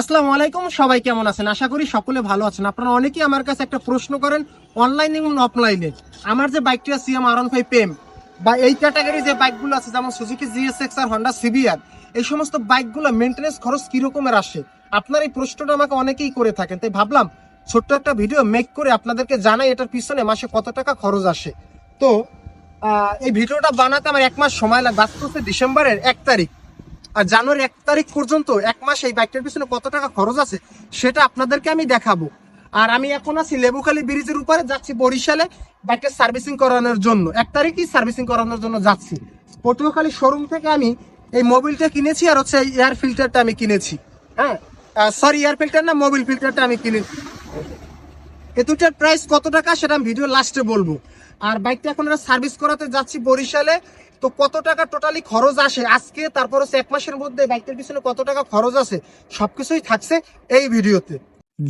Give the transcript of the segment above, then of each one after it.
আসসালামু আলাইকুম, সবাই কেমন আছেন? আশা করি সকলে ভালো আছেন। আপনারা অনেকেই আমার কাছে একটা প্রশ্ন করেন অনলাইনে এবং অফলাইনে। আমার যে বাইকটি আছে সিএম আর ফাইভ পেম বা এই ক্যাটাগরি যে বাইকগুলো আছে, যেমন সুজুকি জিএসএক্স আর হন্ডা সিবিআর এই সমস্ত বাইকগুলো মেনটেন্যান্স খরচ কীরকমের আসে? আপনার এই প্রশ্নটা আমাকে অনেকেই করে থাকেন। তাই ভাবলাম, ছোট্ট একটা ভিডিও মেক করে আপনাদেরকে জানাই এটার পিছনে মাসে কত টাকা খরচ আসে। তো এই ভিডিওটা বানাতে আমার এক মাস সময় লাগবে আজকে ডিসেম্বরের এক তারিখ। জানুয়ারি এক তারিখ পর্যন্ত এক মাস এই বাইকটার পিছনে কত টাকা খরচ আছে, সেটা আপনাদেরকে আমি দেখাবো। আর আমি এখন আছি লেবুখালী ব্রিজের উপরে, যাচ্ছি বরিশালে বাইকটা সার্ভিসিং করানোর জন্য। এক তারিখই সার্ভিসিং করানোর জন্য যাচ্ছি। পটুয়াখালী শোরুম থেকে আমি এই মোবিলটা কিনেছি আর হচ্ছে এয়ার ফিল্টারটা আমি কিনেছি। হ্যাঁ? সরি এয়ার ফিল্টার না মোবিল ফিল্টারটা আমি কিনেছি এ দুটার প্রাইস কত টাকা সেটা আমি ভিডিও লাস্টে বলব। আর বাইকটা এখন আমরা সার্ভিস করাতে যাচ্ছি বরিশালে। তো কত টাকা টোটালি খরচ আসে? আজকে, তারপর হচ্ছে এক মাসের মধ্যে বাইকটার পিছনে কত টাকা খরচ আছে সবকিছুই থাকছে এই ভিডিওতে।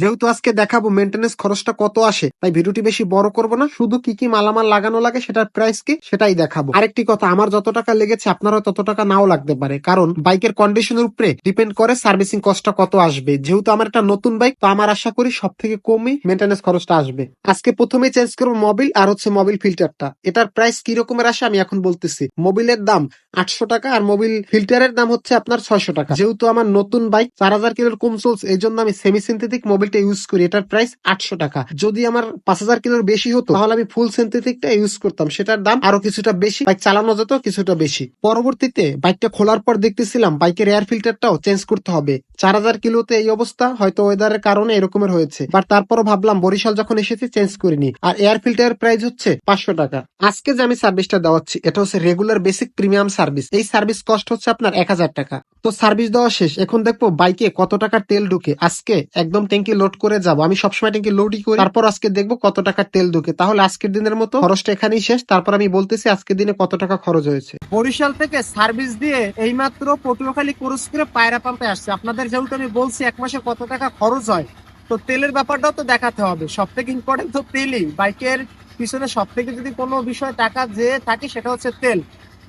যেহেতু আজকে দেখাবো মেনটেন্যান্স খরচটা কত আসে, তাই ভিডিওটি বেশি বড় করব না। শুধু কি কি মালামাল লাগানো লাগে সেটার প্রাইস কি, সেটাই দেখাবো। আরেকটি কথা, আমার যত টাকা লেগেছে আপনারও তত টাকা নাও লাগতে পারে, কারণ বাইকের কন্ডিশনের উপরে ডিপেন্ড করে সার্ভিসিং কস্টটা কত আসবে। যেহেতু আমার একটা নতুন বাইক তো আমার আশা করি সব থেকে কমই মেনটেন্যান্স খরচটা আসবে। আজকে প্রথমে চেঞ্জ করব মোবিল আর হচ্ছে মোবিল ফিল্টারটা এটার প্রাইস কি রকমের আসে আমি এখন বলতেছি। মোবিলের দাম আটশো টাকা আর মোবিল ফিল্টারের দাম হচ্ছে আপনার ছয়শো টাকা। যেহেতু আমার নতুন বাইক চার হাজার কিলোর কম চলছে এই জন্য আমি সেমি সিনথেটিক মোবিলটা ইউজ করি, এটার প্রাইস আটশো টাকা। যদি আমার পাঁচ হাজার কিলোর বেশি হতো, তাহলে আমি ফুল সিনথেটিকটা ইউজ করতাম। সেটার দাম আরও কিছুটা বেশি বাইক চালানো যেত কিছুটা বেশি। পরবর্তীতে বাইকটা খোলার পর দেখতেছিলাম বাইকের এয়ার ফিল্টারটাও চেঞ্জ করতে হবে। চার হাজার কিলোতে এই অবস্থা, হয়তো ওয়েদারের কারণে এরকমের হয়েছে। বাট তারপরও ভাবলাম, বরিশাল যখন এসেছি চেঞ্জ করিনি। আর এয়ার ফিল্টারের প্রাইস হচ্ছে পাঁচশো টাকা। আজকে যে আমি সার্ভিসটা দেওয়াচ্ছি, এটা হচ্ছে রেগুলার বেসিক প্রিমিয়াম সার্ভিস এই সার্ভিস কস্ট হচ্ছে আপনার এক হাজার টাকা। তো সার্ভিস দেওয়া শেষ। এখন দেখব বাইকে কত টাকার তেল ঢুকে। আজকে একদম ট্যাঙ্কি লোড করে যাব। আমি সবসময় ট্যাঙ্কি লোডই করি। তারপর আজকে দেখব কত টাকা তেল ঢুকে। তাহলে আজকের দিনের মতো খরচটা এখানেই শেষ। তারপর আমি বলতেছি আজকের দিনে কত টাকা খরচ হয়েছে। বরিশাল থেকে সার্ভিস দিয়ে এইমাত্র পটুয়াখালী ক্রুজ করে পায়রা পাম্পে আসছে। আপনাদের যেহেতু আমি বলছি এক মাসে কত টাকা খরচ হয়, তো তেলের ব্যাপারটাও তো দেখাতে হবে। সব থেকে ইম্পর্টেন্ট তো তেলই। বাইকের পিছনে সব থেকে যদি কোনো বিষয় টাকা যে থাকে, সেটা হচ্ছে তেল।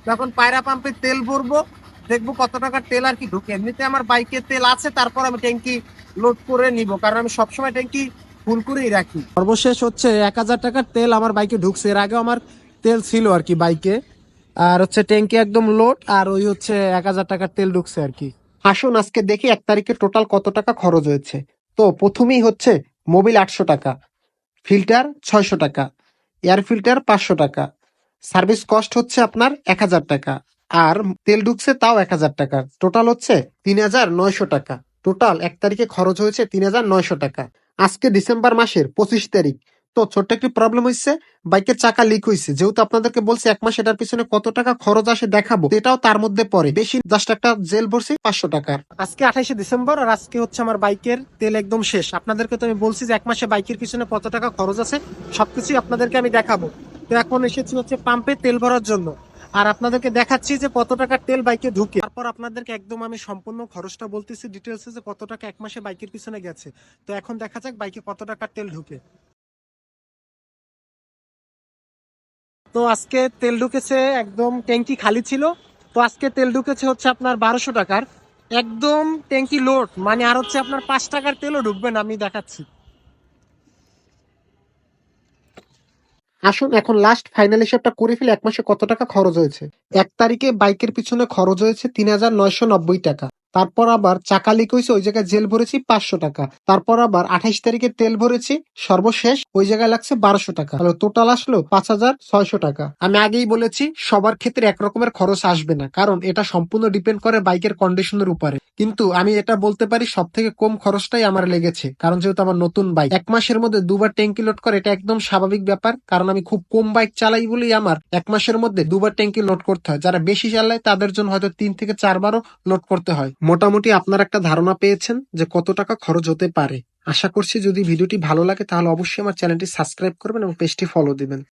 যখন পায়রা পাম্পে তেল ভরবো দেখব কত টাকার তেল আর কি ঢুকে। এমনিতে আমার বাইকে তেল আছে, তারপর আমি ট্যাঙ্কি লোড করে নিব, কারণ আমি সবসময় ট্যাঙ্কি ফুল করেই রাখি। সর্বশেষ হচ্ছে এক হাজার টাকার তেল আমার বাইকে ঢুকছে। এর আগে আমার তেল ছিল আর কি বাইকে। আর হচ্ছে ট্যাঙ্কি একদম লোড আর ওই হচ্ছে এক হাজার টাকার তেল ঢুকছে আর কি। আসুন আজকে দেখি এক তারিখে টোটাল কত টাকা খরচ হয়েছে। তো প্রথমেই হচ্ছে মোবিল আটশো টাকা ফিল্টার ছয়শো টাকা এয়ার ফিল্টার পাঁচশো টাকা সার্ভিস কস্ট হচ্ছে আপনার এক হাজার টাকা। আর তেল ঢুকছে তাও এক হাজার টাকা। টোটাল হচ্ছে তিন হাজার নয়শো টাকা। টোটাল এক তারিখে খরচ হয়েছে তিন হাজার নয়শো টাকা। আজকে ডিসেম্বর মাসের পঁচিশ তারিখ। তো ছোট্ট একটি প্রবলেম হয়েছে বাইকের চাকা লিক হয়েছে যেহেতু আপনাদেরকে বলছি এক মাস এটার পিছনে কত টাকা খরচ আসে দেখাবো এটাও তার মধ্যে পড়ে। বেশি জাস্ট একটা জেল ভরছি, পাঁচশো টাকার। আজকে আঠাইশে ডিসেম্বর আর আজকে হচ্ছে আমার বাইকের তেল একদম শেষ। আপনাদেরকে তো আমি বলছি যে এক মাসে বাইকের পিছনে কত টাকা খরচ আছে, সবকিছুই আপনাদেরকে আমি দেখাবো। তো এখন এসেছি হচ্ছে পাম্পে তেল ভরার জন্য। আর আপনাদেরকে দেখাচ্ছি যে কত টাকার তেল বাইকে ঢুকে। তারপর আপনাদেরকে একদম আমি সম্পূর্ণ খরচটা বলতেছি ডিটেলসে যে কত টাকা এক মাসে বাইকের পিছনে গেছে। তো এখন দেখা যাক বাইকে কত টাকার তেল ঢুকে। তো আজকে তেল ঢুকেছে একদম ট্যাঙ্কি খালি ছিল। তো আজকে তেল ঢুকেছে হচ্ছে আপনার বারোশো টাকার। একদম ট্যাঙ্কি লোড মানে আর হচ্ছে আপনার পাঁচ টাকার তেলও ঢুকবে না, আমি দেখাচ্ছি। আসুন, এখন লাস্ট ফাইনাল হিসাবটা করে ফেলে, এক মাসে কত টাকা খরচ হয়েছে? এক তারিখে বাইকের পিছনে খরচ হয়েছে তিন হাজার নয়শো নব্বই টাকা। তারপর আবার চাকা লিক হয়েছে ওই জায়গায় জেল ভরেছি পাঁচশো টাকা। তারপর আবার আঠাইশ তারিখে তেল ভরেছি, সর্বশেষ ওই জায়গায় লাগছে বারোশো টাকা। তাহলে টোটাল আসলো পাঁচ হাজার ছয়শো টাকা। আমি আগেই বলেছি, সবার ক্ষেত্রে একরকমের খরচ আসবে না, কারণ এটা সম্পূর্ণ ডিপেন্ড করে বাইকের কন্ডিশনের উপরে। কিন্তু আমি এটা বলতে পারি সব থেকে কম খরচটাই আমার লেগেছে, কারণ যেহেতু আমার নতুন বাইক। এক মাসের মধ্যে দুবার ট্যাঙ্কি লোড করে, এটা একদম স্বাভাবিক ব্যাপার, কারণ আমি খুব কম বাইক চালাই বলেই আমার এক মাসের মধ্যে দুবার ট্যাঙ্কি লোড করতে হয়। যারা বেশি চালায়, তাদের জন্য হয়তো তিন থেকে চারবারও লোড করতে হয়। মোটামুটি আপনার একটা ধারণা পেয়েছেন যে কত টাকা খরচ হতে পারে। আশা করছি যদি ভিডিওটি ভালো লাগে তাহলে অবশ্যই আমার চ্যানেলটি সাবস্ক্রাইব করবেন এবং পেজটি ফলো দিবেন।